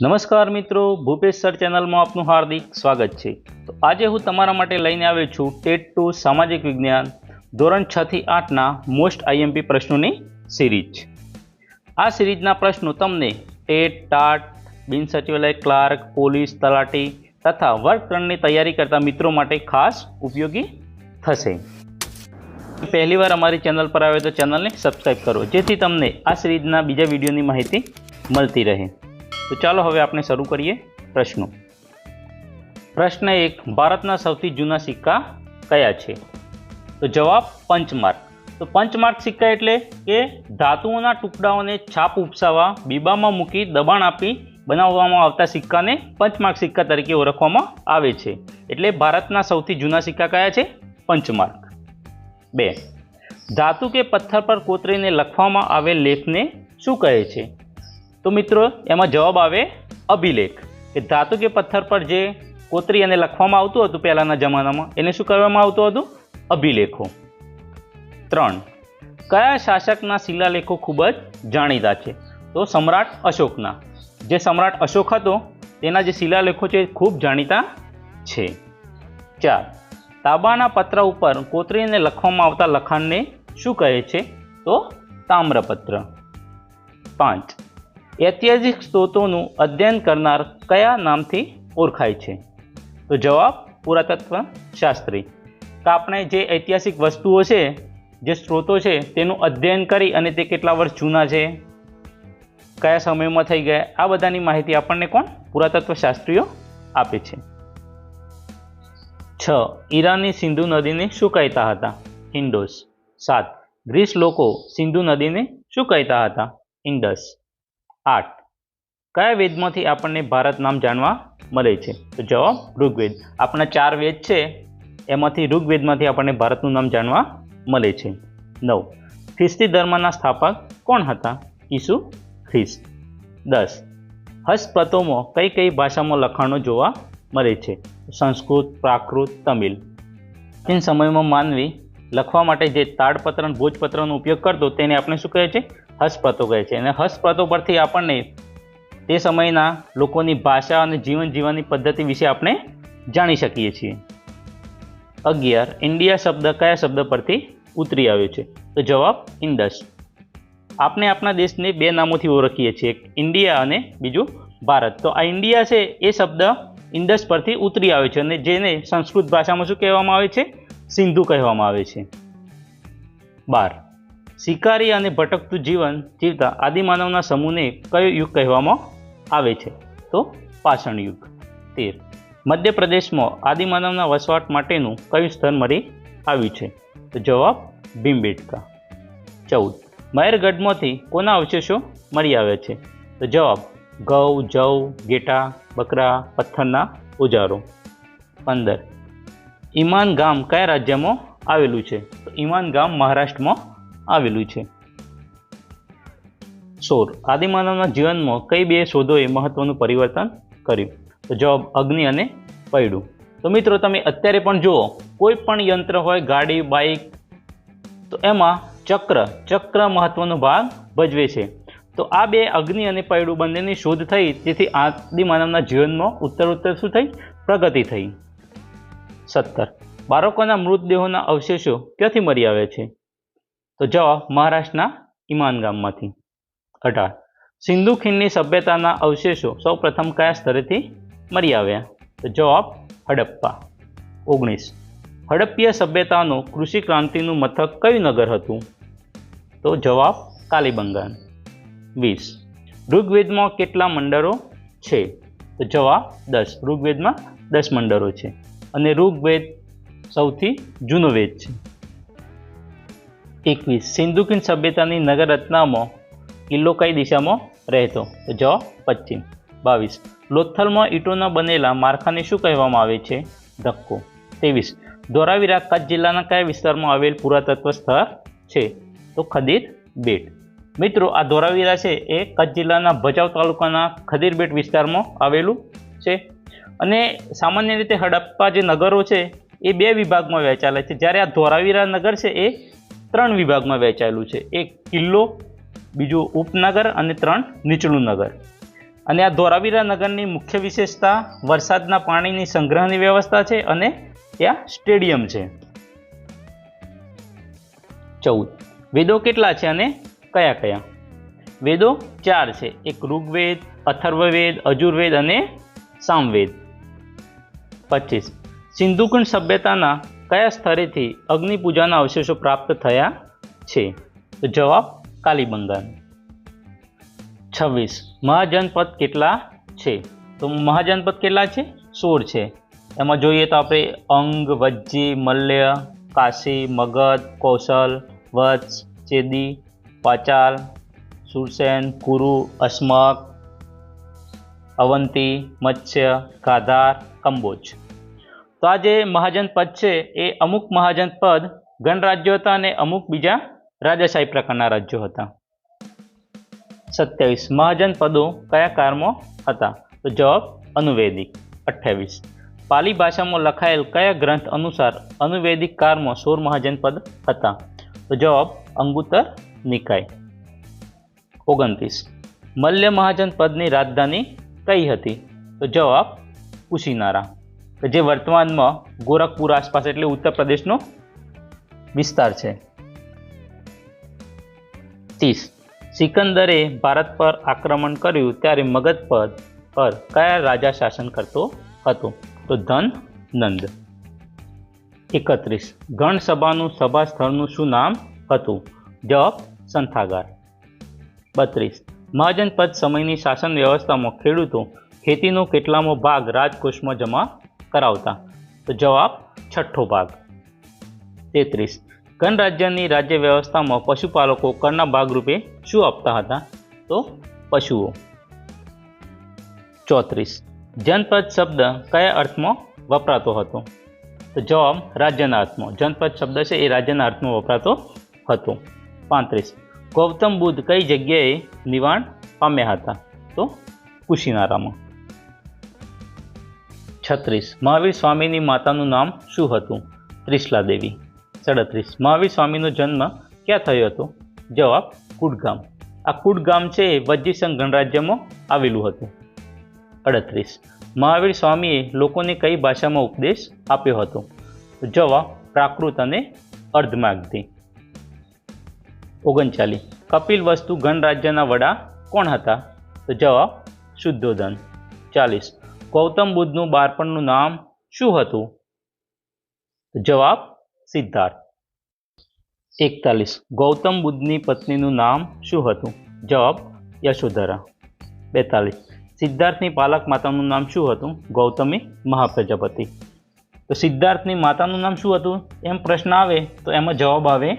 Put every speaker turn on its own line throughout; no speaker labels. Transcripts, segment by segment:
નમસ્કાર મિત્રો, ભૂપેશ સર ચેનલમાં આપનું હાર્દિક સ્વાગત છે. તો આજે હું તમારા માટે લઈને આવ્યો છું ટેટ ટુ સામાજિક વિજ્ઞાન ધોરણ છ થી આઠના મોસ્ટ આઈએમપી પ્રશ્નોની સિરીજ આ સિરીઝના પ્રશ્નો તમને ટેટ, ટાટ, બિન સચિવાલય, ક્લાર્ક, પોલીસ, તલાટી તથા વર્કપ્રણની તૈયારી કરતા મિત્રો માટે ખાસ ઉપયોગી થશે. પહેલી વાર અમારી ચેનલ પર આવે તો ચેનલને સબસ્ક્રાઈબ કરો, જેથી તમને આ સિરીઝના બીજા વિડીયોની માહિતી મળતી રહે. તો ચાલો હવે આપણે શરૂ કરીએ પ્રશ્નો. પ્રશ્ન એક, ભારતના સૌથી જૂના સિક્કા કયા છે? તો જવાબ, પંચમાર્ક. તો પંચમાર્ક સિક્કા એટલે કે ધાતુઓના ટુકડાઓને છાપ ઉપસાવા, બીબામાં મૂકી દબાણ આપી બનાવવામાં આવતા સિક્કાને પંચમાર્ક સિક્કા તરીકે ઓળખવામાં આવે છે. એટલે ભારતના સૌથી જૂના સિક્કા કયા છે? પંચમાર્ક. બે, ધાતુ કે પથ્થર પર કોતરીને લખવામાં આવેલ લેખને શું કહે છે? તો મિત્રો, એમાં જવાબ આવે અભિલેખ. કે ધાતુ કે પથ્થર પર જે કોતરી અને લખવામાં આવતું હતું પહેલાંના જમાનામાં, એને શું કરવામાં આવતું હતું? અભિલેખો. ત્રણ. કયા શાસકના શિલાલેખો ખૂબ જ જાણીતા છે? તો સમ્રાટ અશોકના. જે સમ્રાટ અશોક હતો, તેના જે શિલાલેખો છે ખૂબ જાણીતા છે. ચાર. તાંબાના પત્ર ઉપર કોતરીને લખવામાં આવતા લખાણને શું કહે છે? તો તામ્રપત્ર. પાંચ. ઐતિહાસિક સ્ત્રોતોનું અધ્યયન કરનાર કયા નામથી ઓળખાય છે? તો જવાબ, પુરાતત્વ શાસ્ત્રી. તો આપણે જે ઐતિહાસિક વસ્તુઓ છે, જે સ્ત્રોતો છે, તેનું અધ્યયન કરી અને તે કેટલા વર્ષ જૂના છે? કયા સમયમાં થઈ ગયા? આ બધાની માહિતી આપણને કોણ? પુરાતત્વ શાસ્ત્રીઓ આપે છે. છ. ઈરાનની સિંધુ નદીને શું કહેતા હતા. ઇન્ડોસ. સાત. ગ્રીસ લોકો સિંધુ નદીને શું કહેતા હતા. ઇન્ડસ. આઠ. કયા વેદમાંથી આપણને ભારત નામ જાણવા મળે છે? તો જવાબ ઋગ્વેદ. આપણા ચાર વેદ છે, એમાંથી ઋગ્વેદમાંથી આપણને ભારતનું નામ જાણવા મળે છે. નવ. ખ્રિસ્તી ધર્મના સ્થાપક કોણ હતા? ઈસુ ખ્રિસ્ત. દસ. હસ્તપ્રતોમાં કઈ કઈ ભાષામાં લખાણો જોવા મળે છે? સંસ્કૃત, પ્રાકૃત, તમિલ. પ્રાચીન સમયમાં માનવી લખવા માટે જે તાડપત્ર ભોજપત્રનો ઉપયોગ કરતો, તેને આપણે શું કહે છે? હસ્તપ્રતો કહે છે. અને હસ્તપ્રતો પરથી આપણને તે સમયના લોકોની ભાષા અને જીવન જીવવાની પદ્ધતિ વિશે આપણે જાણી શકીએ છીએ. અગિયાર, ઇન્ડિયા શબ્દ કયા શબ્દ પરથી ઉતરી આવ્યો છે? તો જવાબ ઇન્ડસ. આપણે આપણા દેશને બે નામોથી ઓળખીએ છીએ ઇન્ડિયા અને બીજું ભારત. તો આ ઇન્ડિયા છે એ શબ્દ ઇન્ડસ પરથી ઉતરી આવ્યો છે અને જેને સંસ્કૃત ભાષામાં શું કહેવામાં આવે છે? સિંધુ કહેવામાં આવે છે. બાર શિકારી અને ભટકતું જીવન જીવતા આદિમાનવના સમૂહને કયો યુગ કહેવામાં આવે છે? તો પાષાણ યુગ. તેર. મધ્યપ્રદેશમાં આદિમાનવના વસવાટ માટેનું કયું સ્થળ મળી આવ્યું છે? તો જવાબ ભીમબેટકા. ચૌદ. મહેરગઢમાંથી કોના અવશેષો મળી આવ્યા છે? તો જવાબ ઘઉં, જવ, ગેટા, બકરા, પથ્થરના ઓજારો. પંદર. ઈમાન ગામ કયા રાજ્યમાં આવેલું છે? તો ઈમાન ગામ મહારાષ્ટ્રમાં આવેલું છે. સૌર. આદિમાનવના જીવનમાં કઈ બે શોધોએ મહત્વનું પરિવર્તન કર્યું? તો જવાબ અગ્નિ અને પૈડું. તો મિત્રો તમે અત્યારે પણ જુઓ, કોઈ પણ યંત્ર હોય, ગાડી બાઇક તો એમાં ચક્ર ચક્ર મહત્વનો ભાગ ભજવે છે. તો આ બે અગ્નિ અને પૈડું બંનેની શોધ થઈ, જેથી આદિમાનવના જીવનમાં ઉત્તર ઉત્તર શું થઈ? પ્રગતિ થઈ. સત્તર. બાળકોના મૃતદેહોના અવશેષો ક્યાંથી મળી આવ્યા છે? તો જવાબ મહારાષ્ટ્રના ઈમાન ગામમાંથી. અઢાર. સિંધુ ખીણની સભ્યતાના અવશેષો સૌપ્રથમ કયા સ્તરેથી મળી આવ્યા? તો જવાબ હડપ્પા. ઓગણીસ. હડપ્પીય સભ્યતાનું કૃષિ ક્રાંતિનું મથક કયું નગર હતું? તો જવાબ કાલીબંગાન. વીસ. ઋગ્વેદમાં કેટલા મંડળો છે? તો જવાબ દસ. ઋગ્વેદમાં દસ મંડળો છે અને ઋગ્વેદ સૌથી જૂનો વેદ છે. એકવીસ. સિંધુકીન સભ્યતાની નગર રચનામાં કિલ્લો કઈ દિશામાં રહેતો? તો જવાબ પશ્ચિમ. બાવીસ. લોથલમાં ઈંટોના બનેલા માળખાને શું કહેવામાં આવે છે? ધક્કો. ત્રેવીસ. ધોરાવીરા કચ્છ જિલ્લાના કયા વિસ્તારમાં આવેલ પુરાતત્વ સ્થળ છે? તો ખદીર બેટ. મિત્રો, આ ધોરાવીરા છે એ કચ્છ જિલ્લાના ભચાઉ તાલુકાના ખદીર બેટ વિસ્તારમાં આવેલું છે. અને સામાન્ય રીતે હડપ્પા જે નગરો છે, એ બે વિભાગમાં વહેંચાયેલા છે. જ્યારે આ ધોરાવીરા નગર છે એ ત્રણ વિભાગમાં વહેંચાયેલું છે. એક કિલ્લો, બીજું ઉપનગર અને ત્રણ નીચલું નગર. અને આ ધોરાવીરા નગરની મુખ્ય વિશેષતા વરસાદના પાણીની સંગ્રહની વ્યવસ્થા છે અને ત્યાં સ્ટેડિયમ છે. ચૌદ. વેદો કેટલા છે અને કયા કયા? વેદો ચાર છે. એક ઋગ્વેદ, અથર્વવેદ, અજુર્વેદ અને સામવેદ. પચીસ. સિંધુકુંડ સભ્યતાના કયા સ્થળેથી અગ્નિપૂજાના અવશેષો પ્રાપ્ત થયા છે? તો જવાબ કાલીબંગાન છવ્વીસ. મહાજનપદ કેટલા છે? તો મહાજનપદ કેટલા છે? સોળ છે. એમાં જોઈએ તો આપણે અંગ, વજ્જી, મલ્ય, કાશી, મગધ, કૌશલ, વત્સ, ચેદી, પાચાલ, સુરસેન, કુરુ, અસ્મક, અવંતી, મત્સ્ય, ગાધાર, કંબોજ. તો આ જે મહાજન પદ છે, એ અમુક મહાજન પદ ગણરાજ્યો હતા અને અમુક બીજા રાજાશાહી પ્રકારના રાજ્યો હતા. સત્યાવીસ. મહાજન પદો કયા કાળમાં હતા? તો જવાબ અનુવેદિક. અઠ્યાવીસ. પાલી ભાષામાં લખાયેલ કયા ગ્રંથ અનુસાર અનુવેદિક કાળમાં સોર મહાજન પદ હતા? તો જવાબ અંગુતર નિકાય. ઓગણત્રીસ. મલ્ય મહાજન પદની રાજધાની કઈ હતી? તો જવાબ કુશીનારા કે જે વર્તમાનમાં ગોરખપુર આસપાસ એટલે ઉત્તર પ્રદેશનો વિસ્તાર છે. ત્રીસ. સિકંદરે ભારત પર આક્રમણ કર્યું ત્યારે મગધ પદ પર કયા રાજા શાસન કરતો હતો? તો ધન નંદ. એકત્રીસ. ગણસભાનું સભા સ્થળનું શું નામ હતું? જવાબ સંથાગાર. બત્રીસ. મહાજનપદ સમયની શાસન વ્યવસ્થામાં ખેડૂતો ખેતીનો કેટલામો ભાગ રાજકોષમાં જમા કરાવતા. તો જવાબ, છઠ્ઠો ભાગ. તેત્રીસ. ગણરાજ્યની રાજ્ય વ્યવસ્થામાં પશુપાલકો કરના ભાગરૂપે શું આપતા હતા? તો પશુઓ. ચોત્રીસ. જનપદ શબ્દ કયા અર્થમાં વપરાતો હતો? તો જવાબ, રાજ્યના અર્થમાં. જનપદ શબ્દ છે એ રાજ્યના અર્થમાં વપરાતો હતો. પાંત્રીસ. ગૌતમ બુદ્ધ કઈ જગ્યાએ નિવાણ પામ્યા હતા? તો કુશીનારામાં. છત્રીસ. મહાવીર સ્વામીની માતાનું નામ શું હતું? ત્રિશલા દેવી. સડત્રીસ. મહાવીર સ્વામીનો જન્મ ક્યાં થયો હતો? જવાબ, કુડગામ. આ કુડગામ છે એ વજ્જીસંઘ ગણરાજ્યમાં આવેલું હતું. અડત્રીસ. મહાવીર સ્વામીએ લોકોને કઈ ભાષામાં ઉપદેશ આપ્યો હતો? જવાબ, પ્રાકૃત અને અર્ધમાગધી. ઓગણચાલીસ. કપિલ વસ્તુ ગણરાજ્યના વડા કોણ હતા? તો જવાબ, શુદ્ધોધન. ચાલીસ. ગૌતમ બુદ્ધનું બાળપણનું નામ શું હતું? જવાબ સિદ્ધાર્થ. એકતાલીસ. ગૌતમ બુદ્ધની પત્નીનું નામ શું હતું? જવાબ યશોધરા. બેતાલીસ. સિદ્ધાર્થની પાલક માતાનું નામ શું હતું? ગૌતમી મહાપ્રજાપતિ. તો સિદ્ધાર્થની માતાનું નામ શું હતું? એમ પ્રશ્ન આવે તો એમાં જવાબ આવે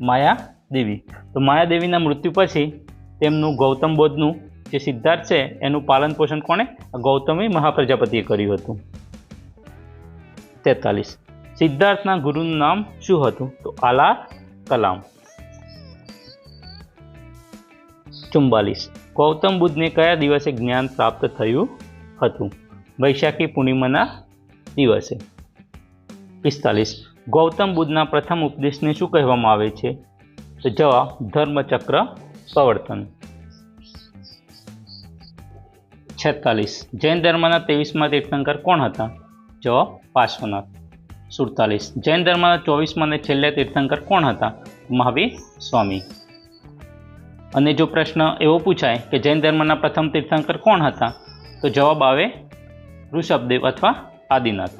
માયા દેવી તો માયા દેવીના મૃત્યુ પછી તેમનું ગૌતમ બોધનું જે સિદ્ધાર્થ છે, એનું પાલન પોષણ કોણે? ગૌતમી મહાપ્રજાપતિએ કર્યું હતું. તેતાલીસ. સિદ્ધાર્થના ગુરુનું નામ શું હતું? તો આલા કલામ. ચુમ્બાલીસ ગૌતમ બુદ્ધને કયા દિવસે જ્ઞાન પ્રાપ્ત થયું હતું? વૈશાખી પૂર્ણિમાના દિવસે. પિસ્તાલીસ. ગૌતમ બુદ્ધના પ્રથમ ઉપદેશને શું કહેવામાં આવે છે? તો જવાબ, ધર્મચક્ર પ્રવર્તન. છેતાલીસ. જૈન ધર્મના ત્રેવીસમાં તીર્થંકર કોણ હતા? જવાબ પાર્શ્વનાથ. સુડતાલીસ. જૈન ધર્મના ચોવીસમાં અને છેલ્લે તીર્થંકર કોણ હતા? મહાવીર સ્વામી. અને જો પ્રશ્ન એવો પૂછાય કે જૈન ધર્મના પ્રથમ તીર્થંકર કોણ હતા? તો જવાબ આવે ઋષભદેવ અથવા આદિનાથ.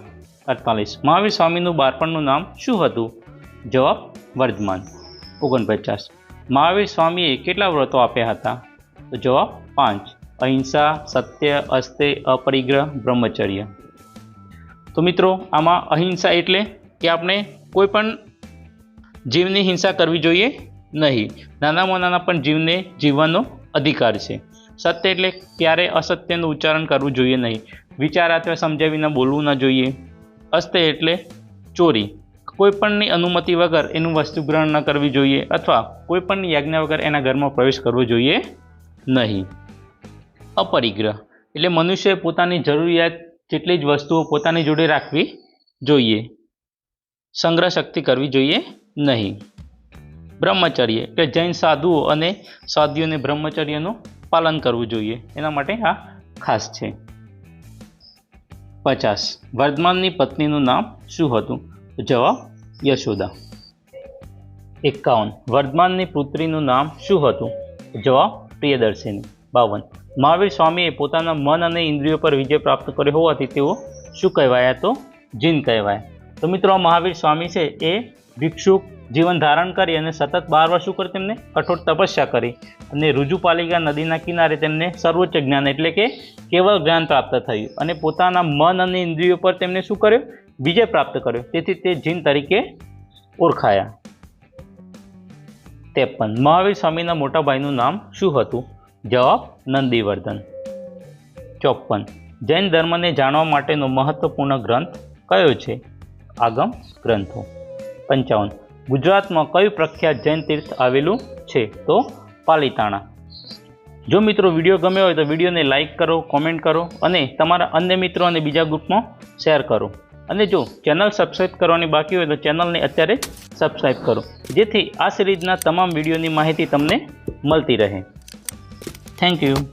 અડતાલીસ. મહાવીર સ્વામીનું બાળપણનું નામ શું હતું? જવાબ વર્ધમાન. ઓગણપચાસ. મહાવીર સ્વામીએ કેટલા વ્રતો આપ્યા હતા? તો જવાબ પાંચ. અહિંસા, સત્ય અસ્તે અપરિગ્રહ, બ્રહ્મચર્ય. તો મિત્રો, આમાં અહિંસા એટલે કે આપણે કોઈ પણ જીવની હિંસા કરવી જોઈએ નહીં. નાનામાં નાના પણ જીવને જીવવાનો અધિકાર છે. સત્ય એટલે ક્યારે અસત્યનું ઉચ્ચારણ કરવું જોઈએ નહીં. વિચાર અથવા સમજ્યા વિના બોલવું ન જોઈએ. અસ્તે એટલે ચોરી. કોઈપણની અનુમતિ વગર એનું વસ્તુ ગ્રહણ ન કરવી જોઈએ અથવા કોઈપણની યાજ્ઞા વગર એના ઘરમાં પ્રવેશ કરવો જોઈએ નહીં. અપરિગ્રહ. એટલે મનુષ્યએ પોતાની જરૂરિયાત જેટલી જ વસ્તુઓ પોતાની જોડે રાખવી જોઈએ. સંગ્રહ શક્તિ કરવી જોઈએ નહીં. બ્રહ્મચર્ય, એટલે જૈન સાધુઓ અને સાધ્વીઓને બ્રહ્મચર્યનું પાલન કરવું જોઈએ. એના માટે આ ખાસ છે. પચાસ. વર્ધમાનની પત્નીનું નામ શું હતું? જવાબ યશોદા. એકાવન. વર્ધમાનની પુત્રીનું નામ શું હતું? જવાબ પ્રિયદર્શિની. બાવન. મહાવીર સ્વામીએ પોતાના મન અને ઇન્દ્રિયો પર વિજય પ્રાપ્ત કર્યો હોવાથી તેઓ શું કહેવાયા? તો જીન કહેવાય. તો મિત્રો મહાવીર સ્વામી છે એ ભિક્ષુક જીવન ધારણ કરી અને સતત બાર વર્ષ કરી તેમને કઠોર તપસ્યા કરી અને રુજુપાલિકા નદીના કિનારે તેમને સર્વોચ્ચ જ્ઞાન એટલે કે કેવળ જ્ઞાન પ્રાપ્ત થયું અને પોતાના મન અને ઇન્દ્રિયો પર તેમને શું કર્યો? વિજય પ્રાપ્ત કર્યો. તેથી તે જીન તરીકે ઓળખાયા. ત્રેપન મહાવીર સ્વામીના મોટા ભાઈનું નામ શું હતું? જવાબ નંદીવર્ધન. ચોપન. જૈન ધર્મને જાણવા માટેનો મહત્વપૂર્ણ ગ્રંથ કયો છે? આગમ ગ્રંથો. પંચાવન. ગુજરાતમાં કયું પ્રખ્યાત જૈન તીર્થ આવેલું છે? તો પાલીતાણા. જો મિત્રો વીડિયો ગમ્યો હોય તો વિડીયોને લાઇક કરો, કોમેન્ટ કરો અને તમારા અન્ય મિત્રો અને બીજા ગ્રુપમાં શેર કરો. અને જો ચેનલ સબસ્ક્રાઈબ કરવાની બાકી હોય તો ચેનલને અત્યારે સબસ્ક્રાઈબ કરો. જેથી આ સિરીઝના તમામ વિડીયોની માહિતી તમને મળતી રહે. Thank you.